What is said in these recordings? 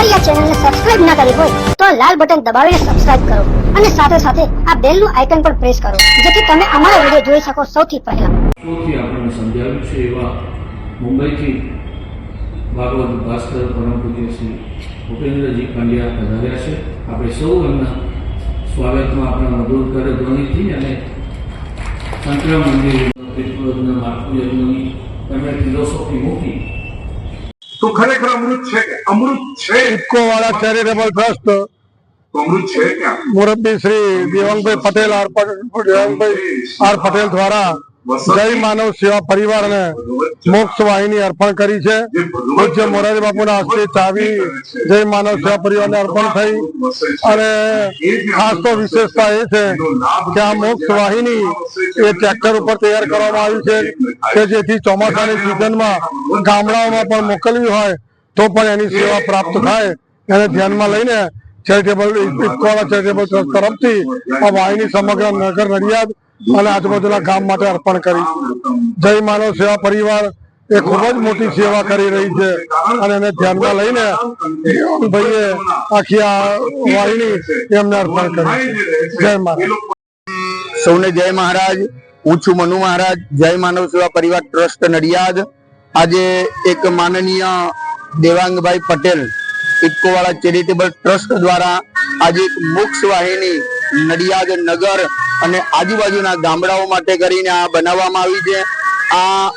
અમારી આ ચેનલને સબસ્ક્રાઇબ ના કરી હોય, તો આ લાલ બટન દબાવીને સબસ્ક્રાઇબ કરો અને સાથે સાથે આ બેલનું આઇકન પણ પ્રેસ કરો, જેથી તમે અમારા વીડિયો જોઈ શકો સૌથી પહેલા. વર્ષોથી આપણને સમજાવ્યું છે એવા મુંબઈથી ભાગવત ભાસ્કર પરમ પૂજ્ય શ્રી ભૂપેન્દ્રજી પંડ્યા પધાર્યા છે. આપણે સૌ એમના સ્વાગતમાં આપણા મધુર કરે ધ્વનિથી અને સંતરામ મંદિર માતૃ યજ્ઞની એમણે ફિલોસોફી મૂકી. તો ખરેખર અમૃત છે કે? અમૃત છે? ઇકો વાળા ચેરિટેબલ ટ્રસ્ટ અમૃત છે મુરબ્બી શ્રી દેવાંગભાઈ પટેલ આર પટેલ આર પટેલ દ્વારા જય માનવ સેવા પરિવાર ને મોક્ષ વાહિની અર્પણ કરી છે. પૂજ્ય મોરારી બાપુના હસ્તે ચાવી જય માનવ સેવા પરિવારને અર્પણ થઈ. અને ખાસ તો વિશેષતા એ છે કે આ મોક્ષ વાહિની એ ટ્રેક્ટર ઉપર તૈયાર કરવામાં આવી છે કે જેથી ચોમાસાની સિઝનમાં ગામડાઓમાં પણ મોકલવી હોય તો પણ એની સેવા પ્રાપ્ત થાય. એને ધ્યાનમાં લઈને ચેરિટેબલ ઇફકોના ચેરિટેબલ ટ્રસ્ટ તરફથી આ વાહિની સમગ્ર નગર નડિયાદ અને આજુબાજુના ગામ માટે અર્પણ કરી. જય માનવ સેવા પરિવાર એ ખૂબ જ મોટી સેવા કરી રહી છે. અને એને ધ્યાનમાં લઈને ભાઈએ આખી આ વાહિની એમને અર્પણ કરી જય માનવ. સૌને જય મહારાજ. હું છું મનુ મહારાજ. જય માનવ સેવા પરિવાર ટ્રસ્ટ નડિયાદ. આજે એક માનનીય દેવાંગભાઈ પટેલ ઇફકોવાળા ચેરિટેબલ ટ્રસ્ટ દ્વારા આજે એક મોક્ષ વાહિની નડિયાદ નગર અને આજુબાજુના ગામડાઓ માટે કરીને આ બનાવવામાં આવી છે. આ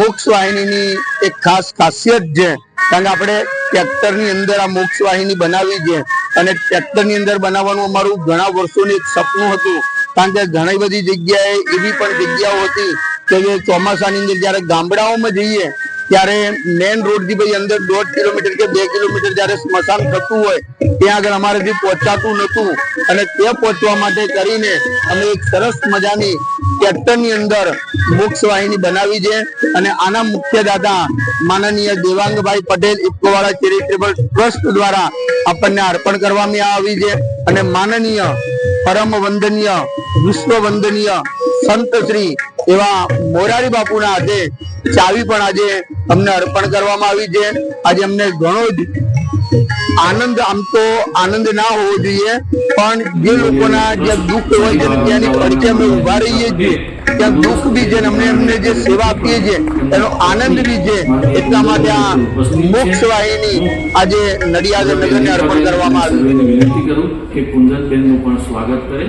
મોક્ષ વાહિનીની એક ખાસ ખાસિયત છે. કારણ કે આપણે ટ્રેક્ટરની અંદર આ મોક્ષ વાહિની બનાવી છે. અને ટ્રેક્ટરની અંદર બનાવવાનું અમારું ઘણા વર્ષોનું એક સપનું હતું. કારણ કે ઘણી બધી જગ્યાએ એવી પણ જગ્યાઓ હતી કે જે ચોમાસાની અંદર જ્યારે ગામડાઓમાં જઈએ ત્યારે મેન રોડથી ભાઈ અંદર દોઢ કિલોમીટર કે બે કિલોમીટર જયારે સ્મશાન થતું હોય, ત્યાં આગળ અમારેથી પહોંચાતું નતું અને તે પહોંચવા માટે કરીને અમે એક સરસ મજાની ટ્રેક્ટરની અંદર મોક્ષ વાહિની બનાવી છે. અને આના મુખ્ય દાદા માનનીય દેવાંગભાઈ પટેલ ઇફકોવાળા ચેરિટેબલ ટ્રસ્ટ દ્વારા આપણને અર્પણ કરવામાં આવી છે. અને માનનીય પરમ વંદનીય, વિશ્વ વંદનીય સંત શ્રી એવા મોરારી બાપુના હાથે ચાવી પણ આજે અમને અર્પણ કરવામાં આવી છે. આજે અમને ઘણો જ આનંદ, આમ તો આનંદ ના હોવો જોઈએ, પણ જે લોકોના જે દુઃખ હોય છે ત્યાંની પડખે અમે ઊભા રહીએ છીએ, ત્યાં દુઃખ બી છે અમને એમને જે સેવા આપીએ છીએ, એનો આનંદ બી છે. એટલા માટે આ મોક્ષ વાહિની આજે નડિયાદ નગરને અર્પણ કરવામાં આવી વિનંતી કરું કે કુંદનબેનનું પણ સ્વાગત કરે.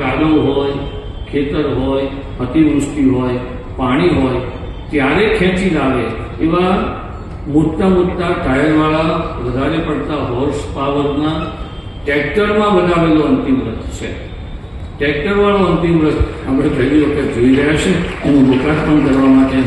ગાડું હોય ખેતર હોય, અતિવૃષ્ટિ હોય, પાણી હોય ત્યારે ખેંચી લાવે એવા મોટા મોટા ટાયરવાળા વધારે પડતા હોર્સ પાવરના ટ્રેક્ટરમાં બનાવેલો અંતિમ રથ છે. ટ્રેક્ટરવાળો અંતિમ રથ આપણે પહેલી વખત જોઈ રહ્યા છે, એનું લોકાર્પણ કરવા માટે